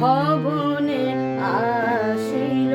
ভবনে আসিল